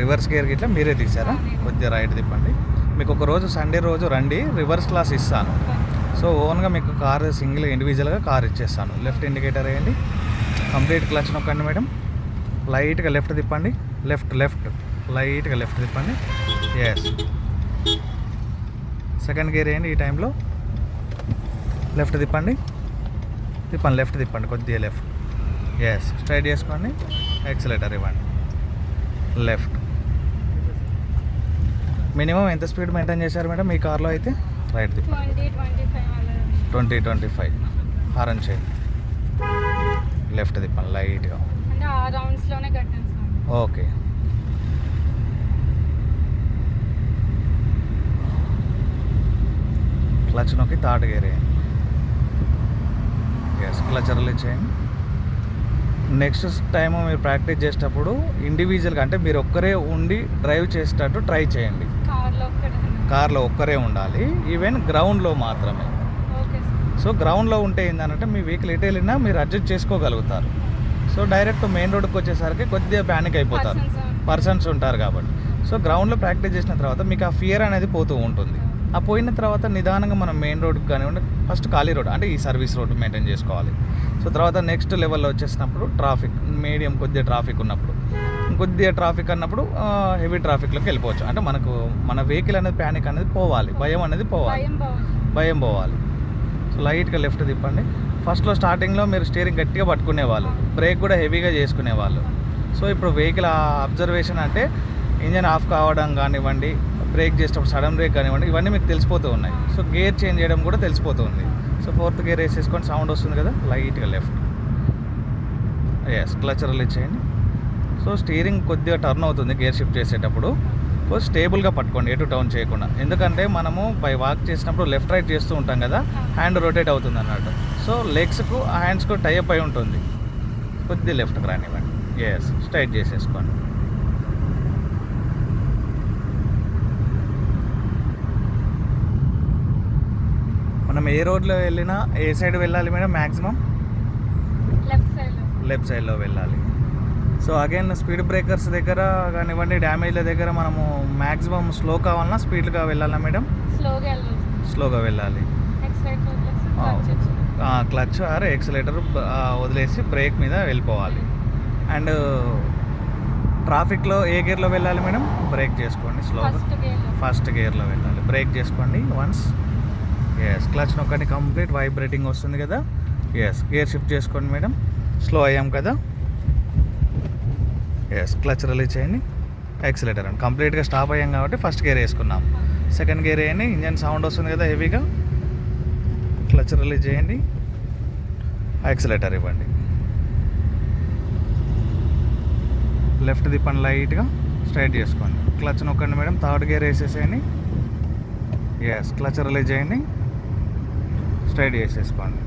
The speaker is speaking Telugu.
రివర్స్ గేర్ గిట్లా మీరే తీసారా కొద్దిగా రైట్ తిప్పండి. మీకు ఒక రోజు సండే రోజు రండి రివర్స్ క్లాస్ ఇస్తాను. సో ఓన్గా మీకు కార్ సింగిల్ ఇండివిజువల్గా కార్ ఇచ్చేస్తాను. లెఫ్ట్ ఇండికేటర్ వేయండి. కంప్లీట్ క్లచ్ నొక్కండి మేడం. లైట్గా లెఫ్ట్ తిప్పండి. Left left. లైట్గా లెఫ్ట్ తిప్పండి. ఎస్ సెకండ్ గేర్ వేయండి ఈ టైంలో. లెఫ్ట్ తిప్పండి. తిప్పండి లెఫ్ట్ తిప్పండి. కొద్దిగా లెఫ్ట్. ఎస్ స్ట్రైట్ చేసుకోండి. యాక్సిలేటర్ ఇవ్వండి. లెఫ్ట్ మినిమం ఎంత స్పీడ్ మెయింటైన్ చేశారు మేడం మీ కార్లో అయితే? Right twenty twenty five horn చేయండి. లెఫ్ట్ తిప్పండి లైట్గా ఓకే. క్లచ్ నొక్కి థర్డ్ గేర్ వేయండి. ఎస్ క్లచ్ రిలీజ్ చేయండి. నెక్స్ట్ టైం మీరు ప్రాక్టీస్ చేసేటప్పుడు ఇండివిజువల్గా అంటే మీరు ఒక్కరే ఉండి డ్రైవ్ చేసేటట్టు ట్రై చేయండి. కార్లో ఒక్కరే ఉండాలి. ఈవెన్ గ్రౌండ్లో మాత్రమే. సో గ్రౌండ్లో ఉంటే ఏంటంటే మీ వెహికల్ ఎటు వెళ్ళినా మీరు అడ్జస్ట్ చేసుకోగలుగుతారు. సో డైరెక్ట్ మెయిన్ రోడ్కి వచ్చేసరికి కొద్దిగా ప్యానిక్ అయిపోతారు. పర్సన్స్ ఉంటారు. కాబట్టి. సో గ్రౌండ్లో ప్రాక్టీస్ చేసిన తర్వాత మీకు ఆ ఫియర్ అనేది పోతూ ఉంటుంది. ఆ పోయిన తర్వాత నిదానంగా మనం మెయిన్ రోడ్కి కానివ్వండి ఫస్ట్ ఖాళీ రోడ్ అంటే ఈ సర్వీస్ రోడ్ మెయింటైన్ చేసుకోవాలి. సో తర్వాత నెక్స్ట్ లెవెల్లో వచ్చేసినప్పుడు ట్రాఫిక్ మీడియం కొద్దిగా ట్రాఫిక్ ఉన్నప్పుడు. కొద్దిగా ట్రాఫిక్ అన్నప్పుడు హెవీ ట్రాఫిక్లోకి వెళ్ళిపోవచ్చు. అంటే మనకు మన వెహికల్ అనేది ప్యానిక్ అనేది పోవాలి. భయం అనేది పోవాలి. భయం పోవాలి. సో లైట్గా లెఫ్ట్ తిప్పండి. ఫస్ట్లో స్టార్టింగ్లో మీరు స్టీరింగ్ గట్టిగా పట్టుకునేవాళ్ళు బ్రేక్ కూడా హెవీగా చేసుకునేవాళ్ళు సో ఇప్పుడు వెహికల్ అబ్జర్వేషన్ అంటే ఇంజన్ ఆఫ్ కావడం కానివ్వండి బ్రేక్ చేసేటప్పుడు సడన్ బ్రేక్ కానివ్వండి ఇవన్నీ మీకు తెలిసిపోతూ ఉన్నాయి. సో గేర్ చేంజ్ చేయడం కూడా తెలిసిపోతుంది సో ఫోర్త్ గేర్ వేసేసుకొని సౌండ్ వస్తుంది కదా లైట్గా లెఫ్ట్. ఎస్ క్లచ్ రిలీజ్ చేయండి. సో స్టీరింగ్ కొద్దిగా టర్న్ అవుతుంది గేర్ షిఫ్ట్ చేసేటప్పుడు. స్టేబుల్గా పట్టుకోండి ఎటు టౌన్ చేయకుండా. ఎందుకంటే మనము బై వాక్ చేసినప్పుడు లెఫ్ట్ రైట్ చేస్తూ ఉంటాం కదా హ్యాండ్ రొటేట్ అవుతుంది అన్నట్టు. సో లెగ్స్కు హ్యాండ్స్కు టైప్ అయి ఉంటుంది. కొద్ది లెఫ్ట్కి రానివ్వండి. ఎస్ స్ట్రైట్ చేసేసుకోండి. మనం ఏ రోడ్లో వెళ్ళినా ఏ సైడ్ వెళ్ళాలి మేడం మ్యాక్సిమం లెఫ్ట్ సైడ్లో వెళ్ళాలి. సో అగైన్ స్పీడ్ బ్రేకర్స్ దగ్గర కానివ్వండి డ్యామేజ్ల దగ్గర మనము మ్యాక్సిమం స్లో కావాలన్నా స్పీడ్గా వెళ్ళాలా మేడం? స్లోగా వెళ్ళాలి. క్లచ్ ఆర్ ఎక్సలేటర్ వదిలేసి బ్రేక్ మీద వెళ్ళిపోవాలి. అండ్ ట్రాఫిక్లో ఏ గేర్లో వెళ్ళాలి మేడం? బ్రేక్ చేసుకోండి స్లోగా. ఫస్ట్ గేర్లో వెళ్ళాలి. బ్రేక్ చేసుకోండి వన్స్. ఎస్ క్లచ్ నొక్కండి కంప్లీట్ వైబ్రేటింగ్ వస్తుంది కదా? ఎస్ గేర్ షిఫ్ట్ చేసుకోండి మేడం. స్లో అయ్యాం కదా? ఎస్ క్లచ్ రిలీజ్ చేయండి. ఎక్సిలేటర్ అండి కంప్లీట్గా స్టాప్ అయ్యాం కాబట్టి ఫస్ట్ గేర్ వేసుకున్నాం. సెకండ్ గేర్ వేయండి ఇంజన్ సౌండ్ వస్తుంది కదా హెవీగా క్లచ్ రిలీజ్ చేయండి. యాక్సిలేటర్ ఇవ్వండి. లెఫ్ట్ తిప్పండి లైట్గా స్ట్రైట్ చేసుకోండి. క్లచ్ నొక్కండి మేడం. థర్డ్ గేర్ వేసేసేయండి. ఎస్ క్లచ్ రిలీజ్ చేయండి. స్ట్రైట్ చేసేసుకోండి.